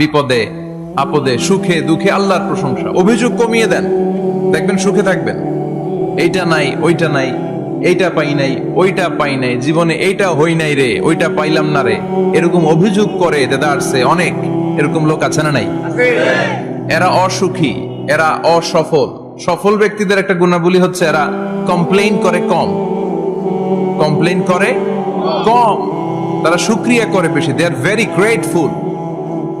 বিপদে, আপদে, সুখে, দুঃখে, আল্লাহর প্রশংসা। অভিযোগ কমিয়ে দেন। দেখবেন সুখে থাকবেন। এইটা নাই, ওইটা নাই, এইটা পাই নাই, ওইটা পাই নাই, জীবনে এইটা হই নাই রে, ওইটা পাইলাম না রে। এরকম অভিযোগ করে দেদারসে অনেক। এরকম লোক আছে না নাই? এরা অসুখী, এরা অসফল। সফল ব্যক্তিদের একটা গুণাবলী হচ্ছে এরা কমপ্লেইন করে কম। কমপ্লেইন করে কম। তারা শুক্রিয়া করে বেশি। দে আর ভেরি গ্রেটফুল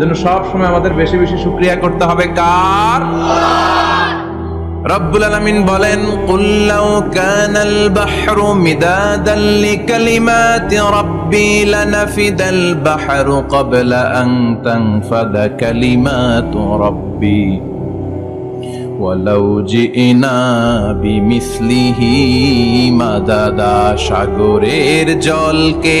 জন্য সব সময় আমাদের বেশি বেশি শুক্রিয়া করতে হবে। কার? রব্বুল আলামিন বলেন, কুল লাউ কানাল বাহরু মিদাদান লিকালিমাতি রাব্বি লানাফিদাল বাহরু ক্বাবলা আন তানফাদা কালিমাতু রাব্বি ওয়ালাউ জিনা বিমিসলিহি মাদাদা সাগরের জলকে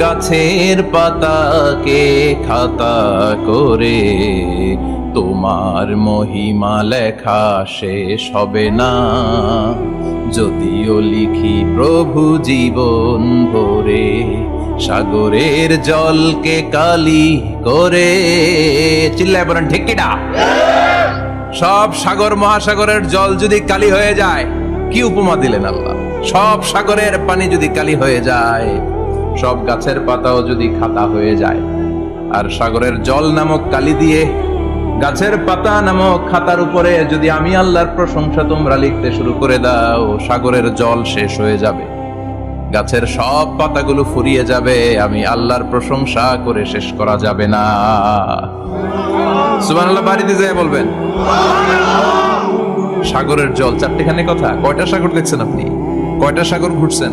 গাছের পাতাকে খাতা করে তোমার মহিমা লেখা শেষ হবে না। যদিও লিখি প্রভু জীবন ভরে, সাগরের জলকে কালি করে। চিল্লায় বলেন, ঠিক কিনা? সব সাগর মহাসাগরের জল যদি কালি হয়ে যায়, কি উপমা দিলেন আল্লাহ? সব সাগরের পানি যদি কালি হয়ে যায় সব গাছের পাতাও যদি খাতা হয়ে যায়, আর সাগরের জল নামক কালি দিয়ে গাছের পাতা নামক খাতার উপরে যদি আমি আল্লাহর প্রশংসা তোমরা লিখতে শুরু করে দাও, সাগরের জল শেষ হয়ে যাবে। গাছের সব পাতাগুলো ফুরিয়ে যাবে, আমি আল্লাহর প্রশংসা করে শেষ করা যাবে না। সুবহানাল্লাহ, বাড়িতে যায় বলবেন। সাগরের জল, চারটেখানে কথা, কয়টা সাগর দেখছেন আপনি? কয়টা সাগর ঘুরছেন?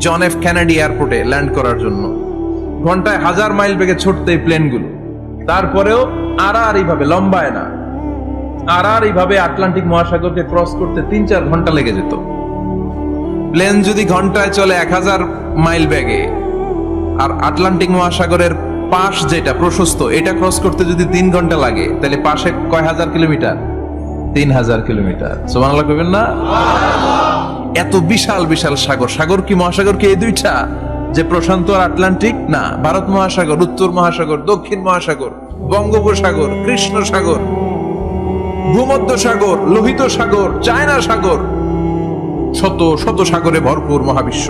জন এফ কেনেডি এয়ারপোর্টে ল্যান্ড করার জন্য। ঘন্টায় হাজার মাইল বেগে ছুটতে এই প্লেনগুলো। তারপরেও আড়াআড়ি ভাবে লম্বায় না। আড়াআড়ি ভাবে আটলান্টিক মহাসাগরকে ক্রস করতে তিন চার ঘণ্টা লেগে যেত। প্লেন যদি ঘন্টায় চলে এক হাজার মাইল ব্যাগে আর আটলান্টিক মহাসাগরের পাশ যেটা প্রশস্ত, এটা ক্রস করতে যদি তিন ঘণ্টা লাগে, তাহলে পাশে কয় হাজার কিলোমিটার? তিন হাজার কিলোমিটার। সোমান করবেন না? এত বিশাল বিশাল সাগর। সাগর কি মহাসাগর কি এই দুইটা? যে প্রশান্ত আর আটলান্টিক? না, ভারত মহাসাগর, উত্তর মহাসাগর, দক্ষিণ মহাসাগর, বঙ্গোপসাগর কৃষ্ণ সাগর ভূমধ্য সাগর, লোহিত সাগর, চায়না সাগর, শত শত সাগরে ভরপুর মহাবিশ্ব।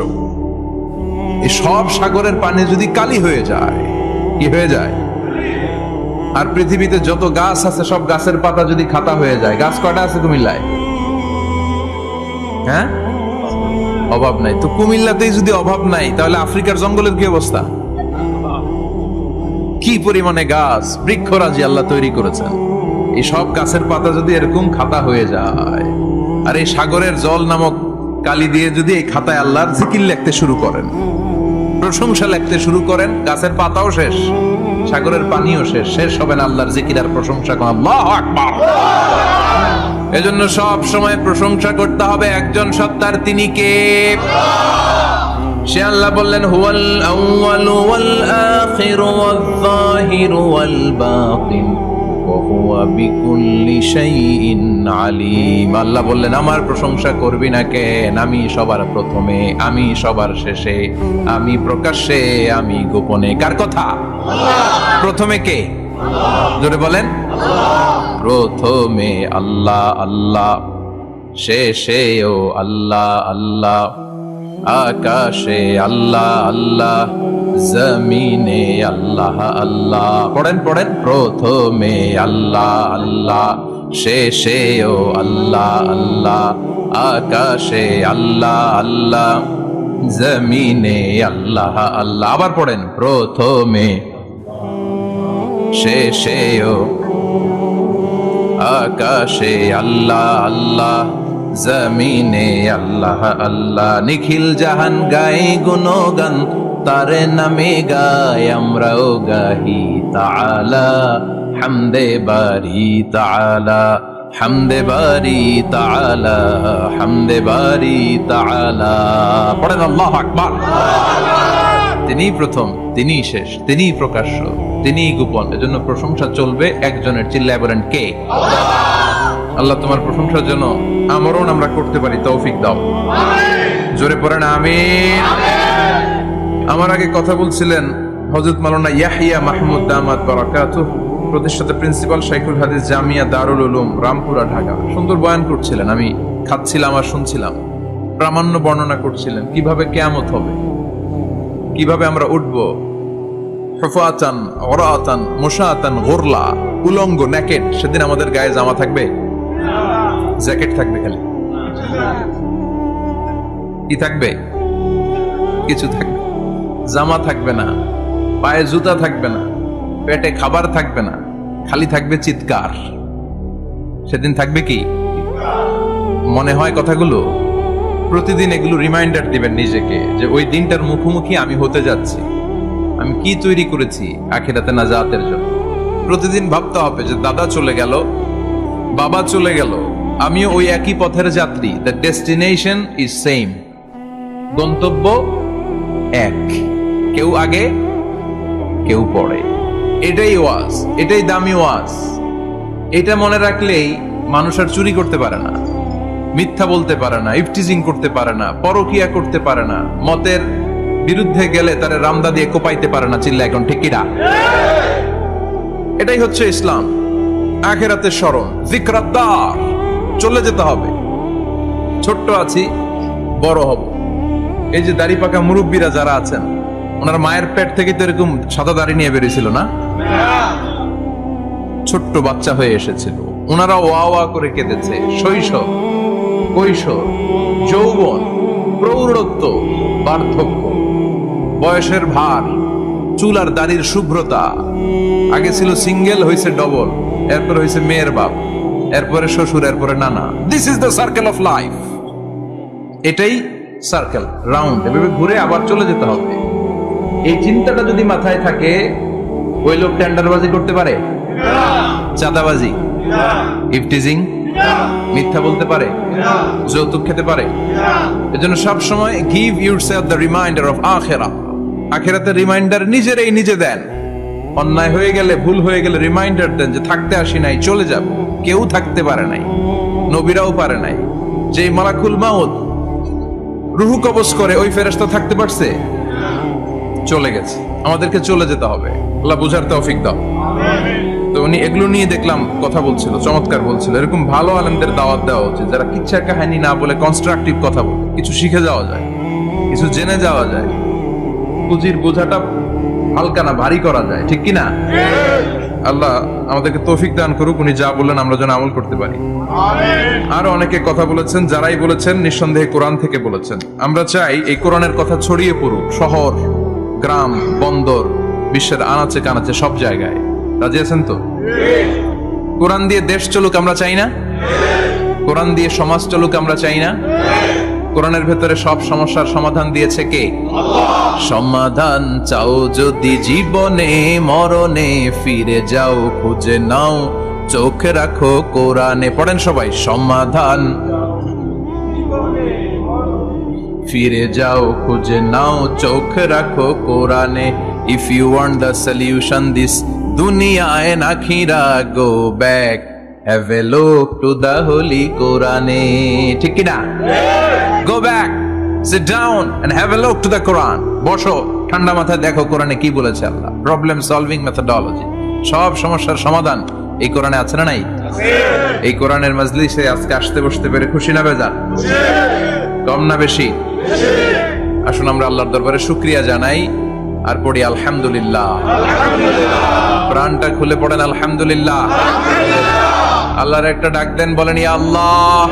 এই সব সাগরের পানি যদি কালি হয়ে যায়, কি হয়ে যায়? আর পৃথিবীতে যত গাছ আছে, সব গাছের পাতা যদি খাতা হয়ে যায়, গাছ কটা আছে কুমিল্লায়? হ্যাঁ? অভাব নাই। তো কুমিল্লাতেই যদি অভাব নাই, তাহলে আফ্রিকার জঙ্গলের কি অবস্থা? কি পরিমাণে গাছ, বৃক্ষরাজি আল্লাহ তৈরি করেছেন। এই সব গাছের পাতা যদি এরকম খাতা হয়ে যায়, আর এই সাগরের জল নামক কালি দিয়ে যদি এই খাতায় আল্লাহর জিকির লিখতে শুরু করেন, প্রশংসা লিখতে শুরু করেন, গাছের পাতাও শেষ, সাগরের পানিও শেষ শেষ হবে না আল্লাহর জিকির আর প্রশংসা করেন আল্লাহ আকবার। এজন্য সব সময় প্রশংসা করতে হবে একজন সত্তার তিনি কে? সে আল্লাহ বললেন, হুয়াল আউয়ালু ওয়াল আখিরু ওয়াল যাহিরু ওয়াল বাতিন, ওয়া বিকুল্লি শাইইন আলিম। আল্লাহ বললেন, আমার প্রশংসা করবি না কেন? আমি সবার প্রথমে, আমি সবার শেষে, আমি প্রকাশ্যে, আমি গোপনে। কার কথা? প্রথমে কে? জোরে বলেন প্রথমে আল্লাহ আল্লাহ। শেষেও আল্লাহ আল্লাহ। আকাশে আল্লাহ আল্লাহ। জমিনে আল্লাহ আল্লাহ। পড়েন পড়েন। প্রথমে আল্লাহ আল্লাহ। শেষে ও আল্লাহ আল্লাহ। আকাশে আল্লাহ আল্লাহ। জমিনে আল্লাহ আল্লাহ। আবার পড়েন, প্রথমে শেষেও আকাশে আল্লাহ আল্লাহ, জমিনে আল্লাহ আল্লাহ। নিখিল জাহান গাই গুণগান, তারে নামে গাই আমরাও গাহি তাআলা। হামদে বারি তাআলা, হামদে বারি তাআলা, হামদে বারি তাআলা। পড়েন আল্লাহু আকবার। তিনি প্রথম তিনি শেষ তিনি প্রকাশ্য তিনি গোপন। এজন্য প্রশংসা চলবে একজনের চিল্লায় বলেন, কে? আল্লাহ তোমার প্রশংসার জন্য আমরণ আমরা করতে পারি, তৌফিক দাও। জোরে পড়েন, আমিন। আমার আগে কথা বলছিলেন হজরত মালানা ইয়াহিয়া মাহমুদ দামাত বারাকাতু প্রতিষ্ঠাতা প্রিন্সিপাল শাইখুল হাদিস জামিয়া দারুল উলুম, রামপুরা, ঢাকা। সুন্দর বয়ান করছিলেন, আমি খাচ্ছিলাম আর শুনছিলাম। প্রামাণ্য বর্ণনা করছিলেন, কীভাবে কেয়ামত হবে? কীভাবে আমরা উঠব? হফাতান অরাতান মুসাতান গোরলা, উলঙ্গ ন্যাকেট সেদিন আমাদের গায়ে জামা থাকবে? জ্যাকেট থাকবে খালি। কি থাকবে? কিছু থাকবে। জামা থাকবে না, পায়ে জুতা থাকবে না, পেটে খাবার থাকবে না, খালি থাকবে চিৎকার। সেদিন থাকবে কি? মনে হয় কথাগুলো? প্রতিদিন এগুলো রিমাইন্ডার দিবেন নিজেকে যে ওই দিনটার মুখোমুখি আমি হতে যাচ্ছি। আমি কি তৈরি করেছি আখিরাতে না জাতের জন্য? প্রতিদিন ভাবতে হবে যে দাদা চলে গেল, বাবা চলে গেল, আমিও ওই একই পথের যাত্রী। দ্য ডেস্টিনেশন ইজ সেম গন্তব্য এক। কেউ আগে, কেউ পরে। এটাই ওয়াজ, এটাই দামি ওয়াজ। এটা মনে রাখলেই মানুষ আর চুরি করতে পারে না। মিথ্যা বলতে পারে না, ইফটিজিং করতে পারে না, পরকিয়া করতে পারে না, মতের বিরুদ্ধে গেলে তারে রামদা দিয়ে কোপাইতে পারে না চিল্লা এখন, ঠিক কিনা? এটাই হচ্ছে ইসলাম। আখেরাতের স্মরণ জিক্রাদ্দার চলে যেতে হবে। ছোট্ট আছি, বড় হব। এই যে দাড়ি পাকা মুরব্বীরা যারা আছেন, ওনার মায়ের পেট থেকে তো এরকম সাদা দাড়ি নিয়ে বেরিয়েছিল না? ছোট্ট বাচ্চা হয়ে এসেছিল। ওনারা ওয়া ওয়া করে কেঁদেছে, শৈশব। কৈশোর যৌবন প্রৌঢ়ত্ব বার্ধক্য বয়সের ভার চুল আর দাড়ির শুভ্রতা। আগে ছিল সিঙ্গেল হয়েছে ডবল এরপর হয়েছে মেয়ের বাপ এরপরে শ্বশুর এরপরে নানা। This is the circle of life এটাই সার্কেল রাউন্ড এভাবে ঘুরে আবার চলে যেতে হবে। এই চিন্তাটা যদি মাথায় থাকে ওই লোক টেন্ডারবাজি করতে পারে? চাঁদাবাজি? ইফটিজিং মিথ্যা বলতে পারে, যৌতুক খেতে পারে। এজন্য সব সময় give yourself the reminder of আখেরা। আখেরাতের রিমাইন্ডার নিজেরাই নিজে দেন। অন্যায় হয়ে গেলে, ভুল হয়ে গেলে রিমাইন্ডার দেন যে থাকতে আসি নাই, চলে যাব। কেউ থাকতে পারে নাই, নবীরাও পারে নাই। যে মালাকুল মাউদ রুহু করে, ওই ফেরেশতা থাকতে পারছে? চলে গেছে। আমাদেরকে চলে যেতে হবে। আল্লাহ বুঝার তৌফিক দাও। তো উনি এগুলো নিয়ে দেখলাম, কথা বলছিল, চমৎকার বলছিল। এরকম ভালো আলেমদের দাওয়াত দেওয়া উচিত, যারা কিচ্ছা কাহিনী না বলে কনস্ট্রাকটিভ কথা বলে, কিছু শিখে যাওয়া যায়, কিছু জেনে যাওয়া যায়, পুঁজির বোঝাটা হালকা না, ভারী করা যায়, ঠিক কি না? আল্লাহ আমাদেরকে তৌফিক দান করুক, উনি যা বললেন আমরা যেন আমল করতে পারি। আরও অনেকে কথা বলেছেন, যারাই বলেছেন, নিঃসন্দেহে কোরআন থেকে বলেছেন। আমরা চাই এই কোরআনের কথা ছড়িয়ে পড়ুক, শহর, গ্রাম, বন্দর, বিশ্বের আনাচে কানাচে সব জায়গায়। রাজি আছেন তো? কোরআন দিয়ে দেশ চলুক আমরা চাই না? কোরআন দিয়ে সমাজ চলুক আমরা চাই না? কোরআনের ভেতরে সব সমস্যার সমাধান দিয়েছে কে? সমাধান চাও যদি জীবনে, মরণে ফিরে যাও, খুঁজে নাও, চোখ রাখো কোরআনে। পড়েন সবাই, সমাধান। ফিরে যাও, খুঁজে নাও, চোখ রাখো কোরআনে। If you want the solution this দুনিয়ায় নাখিরা go back have a look to the holy কোরআনে ঠিক কি না go back sit down and have a look to the Quran বসো, ঠান্ডা মাথায় দেখো কোরআনে কি বলেছে আল্লাহ। প্রবলেম সলভিং মেথডোলজি সব সমস্যার সমাধান এই কোরআনে আছে না নাই? এই কোরআনের মজলিসে আজকে আসতে বসতে পেরে খুশি না বেজান কম না বেশি? আসুন আমরা আল্লাহর দরবারে শুক্রিয়া জানাই আর পড়ি আলহামদুলিল্লাহ। প্রাণটা খুলে পড়েন, আলহামদুলিল্লাহ। আল্লাহর একটা ডাক দেন, বলেন, ইয়া আল্লাহ।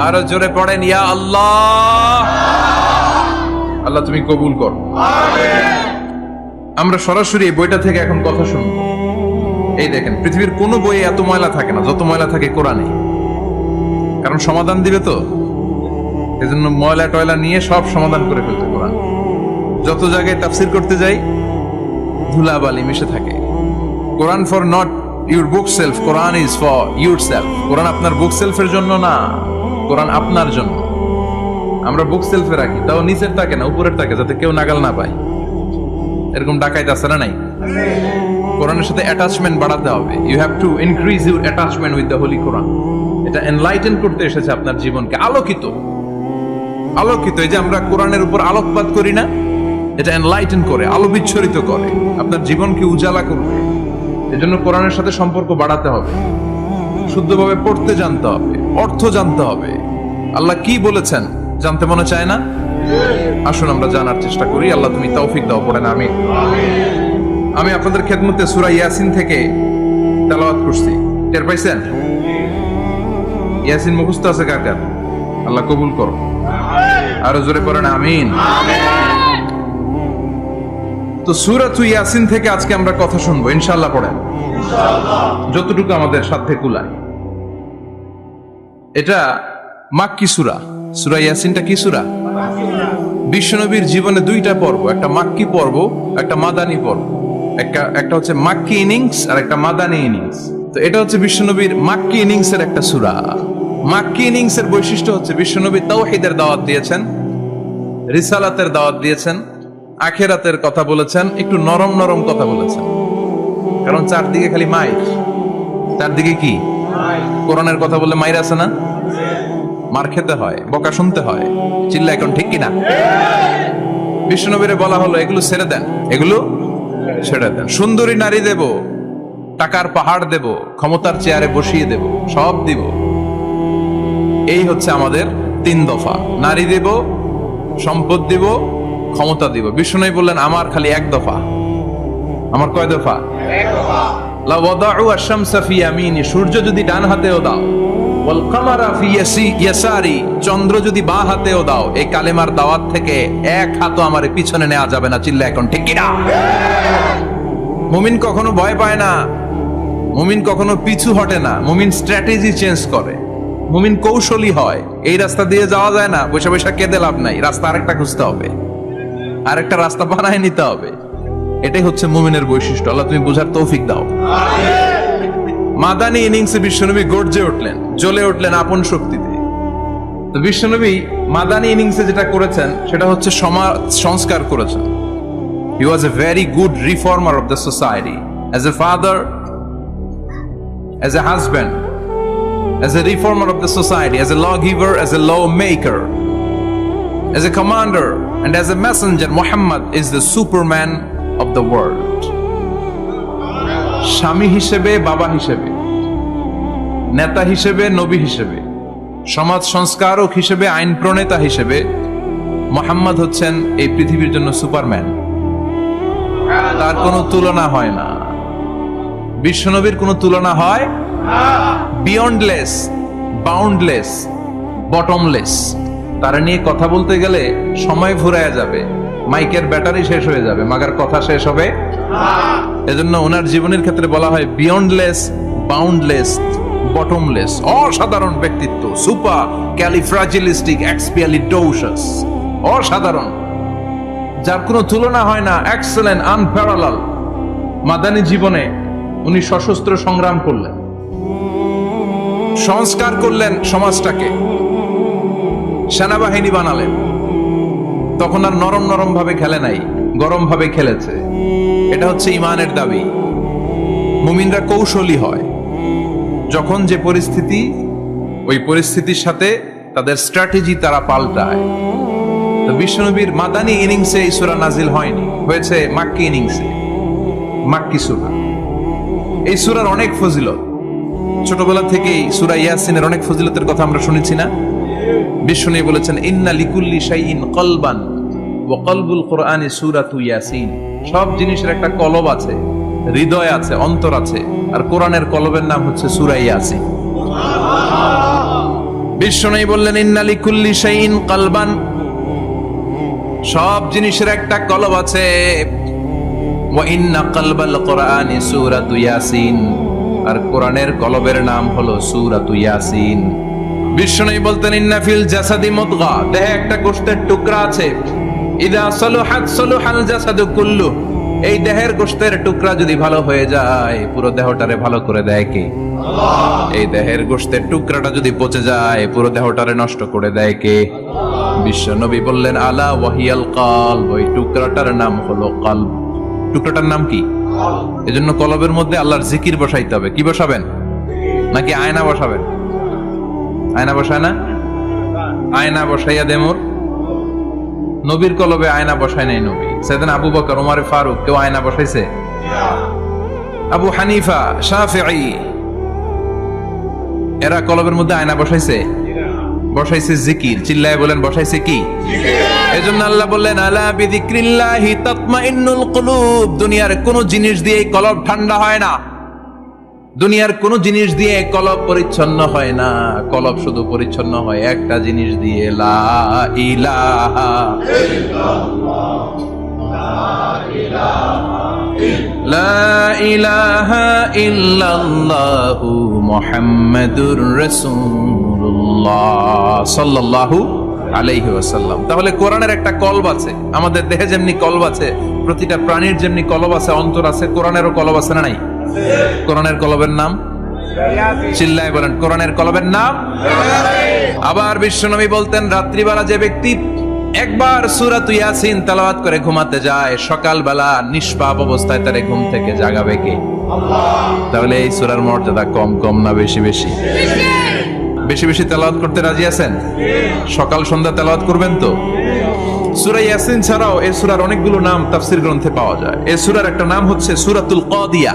আরও জোরে পড়েন, ইয়া আল্লাহ। আল্লাহ, তুমি কবুল কর। আমরা সরাসরি এই বইটা থেকে এখন কথা শুনব। এই দেখেন, পৃথিবীর কোনো বইয়ে এত ময়লা থাকে না, যত ময়লা থাকে কোরআনে। কারণ সমাধান দিবে তো। এজন্য ময়লা টয়লা নিয়ে সব সমাধান করে ফেলতে কোরআন। যত জায়গায় তাফসির করতে যাই ধুলাবালি মিশে থাকে। Quran for not your bookshelf, Quran is for yourself. কোরআন আপনার বুক সেলফের জন্য না, কোরআন আপনার জন্য। আমরা বুক সেলফে রাখি, তাও নিচের থাকে না, উপরের থাকে যাতে কেউ নাগাল না পায়। এরকম ডাকাইত আছে না নাই? কোরআনের সাথে অ্যাটাচমেন্ট বাড়াতে হবে। You have to increase your attachment with the holy Quran এটা এনলাইটেন করতে এসেছে আপনার জীবনকে। আলোকিত। আলোকিত, এই যে আমরা কোরআনের উপর আলোকপাত করি না এটা এনলাইটেন করে আলো বিচ্ছরিত করে। আপনার জীবনকে উজালা করবে। এজন্য কোরআনের সাথে সম্পর্ক বাড়াতে হবে। শুদ্ধভাবে পড়তে জানতে হবে, অর্থ জানতে হবে। আল্লাহ কি বলেছেন জানতে মনে চায় না? আসুন আমরা জানার চেষ্টা করি। আল্লাহ তুমি তৌফিক দাও, পড়েন আমি আমি আপনাদের খেদমতে সুরা ইয়াসিন থেকে তেলাওয়াত করছি। টের পাইছেন? ইয়াসিন মুখস্থ আছে কার কার? আল্লাহ কবুল করো। আরও জোরে পড়েন, আমিন। তো সুরাত ইয়াসিন থেকে আজকে আমরা কথা শুনব ইনশাল্লাহ পড়েন। যতটুকু আমাদের সাথে কুলায়। এটা মাক্কি সুরা। সুরা ইয়াসিনটা কি সুরা? বিশ্বনবীর জীবনে দুইটা পর্ব একটা মাক্কি পর্ব একটা মাদানী পর্ব। একটা একটা হচ্ছে মাক্কি ইনিংস আর একটা মাদানি ইনিংস। তো এটা হচ্ছে বিশ্বনবীর মাক্কি ইনিংস এর একটা সুরা। মাক্কি ইনিংস এর বৈশিষ্ট্য হচ্ছে বিশ্বনবী তাওহীদের দাওয়াত দিয়েছেন রিসালাতের দাওয়াত দিয়েছেন আখেরাতের কথা বলেছেন, একটু নরম নরম কথা বলেছেন। কারণ চারদিকে খালি মাইর। চারদিকে কি? কোরআনের কথা বললে মাইর আছে না? মার খেতে হয়, বকা শুনতে হয়। চিল্লা এখন ঠিক কিনা? বিষ্ণুনবীরে বলা হলো, এগুলো ছেড়ে দেন। এগুলো ছেড়ে দেন। সুন্দরী নারী দেব, টাকার পাহাড় দেব, ক্ষমতার চেয়ারে বসিয়ে দেব, সব দিব। এই হচ্ছে আমাদের তিন দফা। নারী দেব, সম্পদ দিব ক্ষমতা দিব। বিষ্ণু বললেন, আমার খালি এক দফা। আমার কয় দফা? সূর্য যদি ডান হাতেও দাও চন্দ্র যদি বাঁ হাতেও দাও, এই কালেমার দাওয়াত থেকে এক হাতও আমার পিছনে নেওয়া যাবে না, চিল্লা এখন, ঠিক কিনা? মুমিন কখনো ভয় পায় না, মুমিন কখনো পিছু হটে না, মুমিন স্ট্র্যাটেজি চেঞ্জ করে। মুমিন কৌশলী হয়, এই রাস্তা দিয়ে যাওয়া যায় না, বসে বসে কেঁদে লাভ নাই, রাস্তা আরেকটা খুঁজতে হবে। আরেকটা রাস্তা বানায় নিতে হবে। এটাই হচ্ছে মুমিনের বৈশিষ্ট্য। আল্লাহ তুমি বোঝার তৌফিক দাও। মাদানি ইনিংসে বিশ্বনবী গর্জে উঠলেন জ্বলে উঠলেন আপন শক্তিতে। তো বিশ্বনবী মাদানি ইনিংসে যেটা করেছেন সেটা হচ্ছে সমাজ সংস্কার করেছেন। He was a very good reformer of the society as a father as a husband as a reformer of the society, as a lawgiver, as a lawmaker, as a commander, and as a messenger, Muhammad is the superman of the world. স্বামী হিসেবে বাবা হিসেবে নেতা হিসেবে নবী হিসেবে সমাজ সংস্কারক হিসেবে আইন প্রণেতা হিসেবে মোহাম্মদ হচ্ছেন এই পৃথিবীর জন্য সুপারম্যান। তার কোনো তুলনা হয় না। বিশ্বনবীর কোনো তুলনা হয় বিয়ন্ডলেস বাউন্ডলেস বটমলেস তারা নিয়ে কথা বলতে গেলে সময় ফুরায় যাবে। মাইকের ব্যাটারি শেষ হয়ে যাবে, মাগার কথা শেষ হবে। এজন্য ওনার জীবনের ক্ষেত্রে বলা হয় বিয়ন্ডলেস বাউন্ডলেস বটমলেস অসাধারণ ব্যক্তিত্ব সুপার ক্যালিফ্রাজিলিস্টিক এক্সপিয়ালিডোসাস অসাধারণ। যার কোনো তুলনা হয় না এক্সেলেন্ট আনপ্যারালাল মাদানী জীবনে উনি সশস্ত্র সংগ্রাম করলেন। সংস্কার করলেন সমাজটাকে। সেনাবাহিনী বানালেন তখন আর নরম নরম ভাবে খেলে নাই, গরম ভাবে খেলেছে। এটা হচ্ছে ইমানের দাবি। মুমিনরা কৌশলী হয়। যখন যে পরিস্থিতি, ওই পরিস্থিতির সাথে তাদের স্ট্র্যাটেজি তারা পাল্টায়। তো বিশ্বনবীর মাদানী ইনিংসে এই সুরা নাজিল হয়নি। হয়েছে মাক্কি ইনিংসে। মাক্কি সুরা। এই সুরার অনেক ফজিলত। ছোটবেলা থেকেই সুরা ইয়াসিনের অনেক ফজিলতের কথা আমরা শুনেছি না? বিষ্ণু বলেছেন, ইন্না লিকুল্লি শাইইন কলবান ওয়া কলবুল কোরআনি সূরাতু ইয়াসিন। সব জিনিসের একটা কলব আছে, হৃদয় আছে, অন্তর আছে, আর কোরআনের কলবের নাম হচ্ছে সূরা ইয়াসিন। বিষ্ণু বললেন, ইন্না লিকুল্লি শাইইন কলবান। সব জিনিসের একটা কলব আছে, ওয়া ইন্না কলবাল কোরআনি সূরাতু ইয়াসিন। আর কোরআনের কলবের নাম হলো সূরাতু ইয়াসিন। বিষ্ণু বলতেন ইন্না ফিল জাসাদি মুদগা। দেহে একটা গোশতের টুকরা আছে। ইদা সলুহাত সলুহাল জাসাদু কুল্লু। এই দেহের গোশতের টুকরা যদি ভালো হয়ে যায় পুরো দেহটারে ভালো করে দেয় কে? এই দেহের গোশতের টুকরাটা যদি পচে যায় পুরো দেহটারে নষ্ট করে দেয় কে? বিশ্ব নবী বললেন আলা ওয়াহিয়াল কাল ওই টুকরাটার নাম হলো কাল টুকরাটার নাম কি? এজন্য কলবের মধ্যে আল্লাহর জিকির বসাইতে হবে। কি বসাবেন? নাকি আয়না বসাবেন? আয়না বসায় না? আয়না বসাইয়া দে নবীর কলবে আয়না বসায় নাই নবী। সেদিন আবু বকর ওমর ফারুক, কেউ আয়না বসাইছে? আবু হানিফা, শাফিঈ। এরা কলবের মধ্যে আয়না বসাইছে? বসাইছে জিকির। চিল্লায় বলেন, বসাইছে কি? এজন্য আল্লাহ বললেন, আলা বিযিক্রিল্লাহি তাতমাইন্নুল কুলুব। দুনিয়ার কোন জিনিস দিয়ে কলব ঠান্ডা হয় না। দুনিয়ার কোন জিনিস দিয়ে কলব পরিচ্ছন্ন হয় না। কলব শুধু পরিচ্ছন্ন হয় একটা জিনিস দিয়ে। লা ইলাহা আলাইহি তাহলে কোরআনের একটা কলব আছে। আমাদের দেহে যেমনি কলব আছে, প্রতিটা প্রাণীর যেমনি কলব আছে, অন্তর আছে, কোরআনেরও কলব আছে না নাই? কোরআনের কলবের নাম? চিল্লায় বলেন, কোরআনের কলবের নাম? আবার বিশ্বনবী বলতেন, রাত্রিবেলা যে ব্যক্তি একবার সুরাত ইয়াসিন তেলাওয়াত করে ঘুমাতে যায়, সকালবেলা নিষ্পাপ অবস্থায় তারে ঘুম থেকে জাগাবে কে? তাহলে এই সুরার মর্যাদা কম কম না বেশি বেশি? বেশি বেশি তেলাওয়াত করতে রাজি আছেন? সকাল সন্ধ্যা তেলাওয়াত করবেন তো? সূরা ইয়াসিন ছাড়াও এই সূরার অনেকগুলো নাম তাফসীর গ্রন্থে পাওয়া যায়। এই সূরার একটা নাম হচ্ছে সূরাতুল কাদিয়া।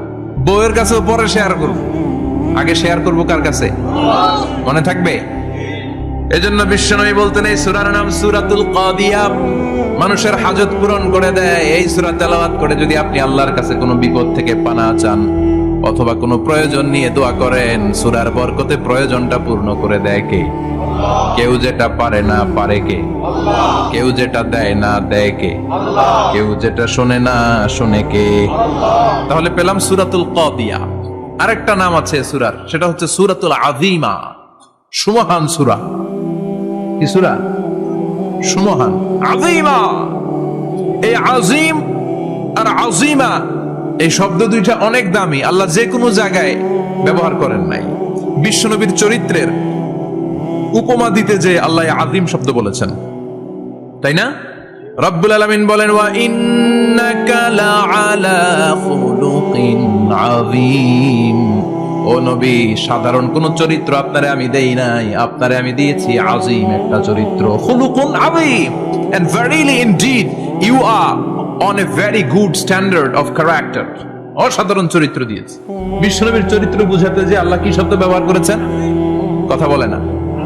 বউয়ের কাছেও পরে শেয়ার করব। আগে শেয়ার করব কার কাছে? মনে থাকবে? এজন্য বিশ্বনবী বলতেন, এই সূরার নাম সূরাতুল কাদিয়া। মানুষের হাজত পূরণ করে দেয়। এই সুরা তেলাওয়াত করে যদি আপনি আল্লাহর কাছে কোনো বিপদ থেকে পানা চান অথবা কোনো প্রয়োজন নিয়ে দোয়া করেন, সুরার বরকতে প্রয়োজনটা পূর্ণ করে দেয় কে? কেউ যেটা পারে না পারে কে? কেউ যেটা দেয় না দেয় কে? কেউ যেটা শোনে না শোনে কে? তাহলে পেলাম সুরাতুল কদিয়া। আরেকটা নাম আছে সুরার, সেটা হচ্ছে সুরাতুল আযীমা। সুমহান সুরা। কি সুরা? সুমহান। আযীমা। এই আজিম আর আজিমা এই শব্দ দুইটা অনেক দামি। আল্লাহ যে কোনো জায়গায় ব্যবহার করেন নাই। বিশ্বনবীর চরিত্রের উপমা দিতে যে আল্লাহ আদিম শব্দ বলেছেন। তাই না? রব্বুল আলামিন বলেন, ওয়া ও নবী, সাধারণ কোন চরিত্র আপনারে আমি দেই নাই, আপনারে আমি দিয়েছি আজিম একটা চরিত্র, খুলুকুন আযীম। And verily indeed, you are on a very good standard of character অসাধারণ চরিত্র দিয়েছে। বিশ্বনবীর চরিত্র বুঝাতে যে আল্লাহ কি শব্দ ব্যবহার করেছেন? কথা বলে না।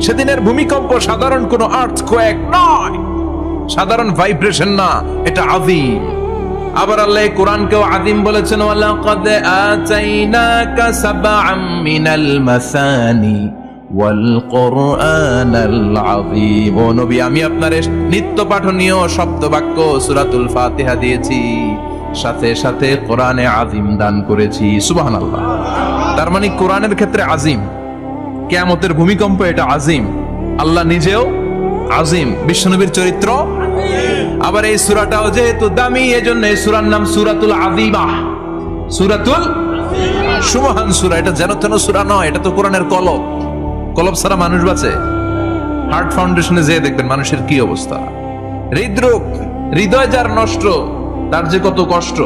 সেদিনের ভূমিকম্প সাধারণ কোন আর্থ কোয়েক নয়। সাধারণ ভাইব্রেশন না, এটা আযীম। আবার আল্লাহ কোরআনকেও আযীম বলেছেন, ওয়ালাকাদ আতাইনাকা সাবআম মিনাল মাসানি ওয়াল কোরআনাল আমি আপনারে নিত্য পাঠনীয় শব্দ বাক্য সূরাতুল ফাতিহা দিয়েছি। সাথে সাথে কোরআনে আযীম দান করেছি। সুবহানাল্লাহ। তার মানে কোরআনের ক্ষেত্রে আযীম। কেয়ামতের ভূমিকম্প এটা আজিম। আল্লাহ নিজেও আজিম, বিশ্বনবীর চরিত্র। আবার এই সুরাটাও যেহেতু দামি, এজন্য এই সুরার নাম সুরাতুল আদিমা সুরাতুল সুমহান সুরা, এটা যেন তেন সুরা নয়, এটা তো কোরআনের কলব। কলব ছাড়া মানুষ বাঁচে। হার্ট ফাউন্ডেশনে যেয়ে দেখবেন মানুষের কি অবস্থা। হৃদরোগ, হৃদয় যার নষ্ট, তার যে কত কষ্ট।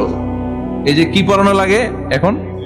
এই যে কি পরানো লাগে এখন?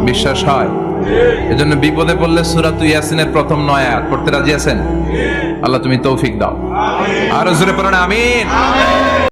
বিশ্বাস হয়? এজন্য বিপদে পড়লে সুরা তুই ইয়াসিনের প্রথম নয় পড়তে রাজি আছেন? আল্লাহ তুমি তৌফিক দাও। আরও জোরে পড়েন, আমিন।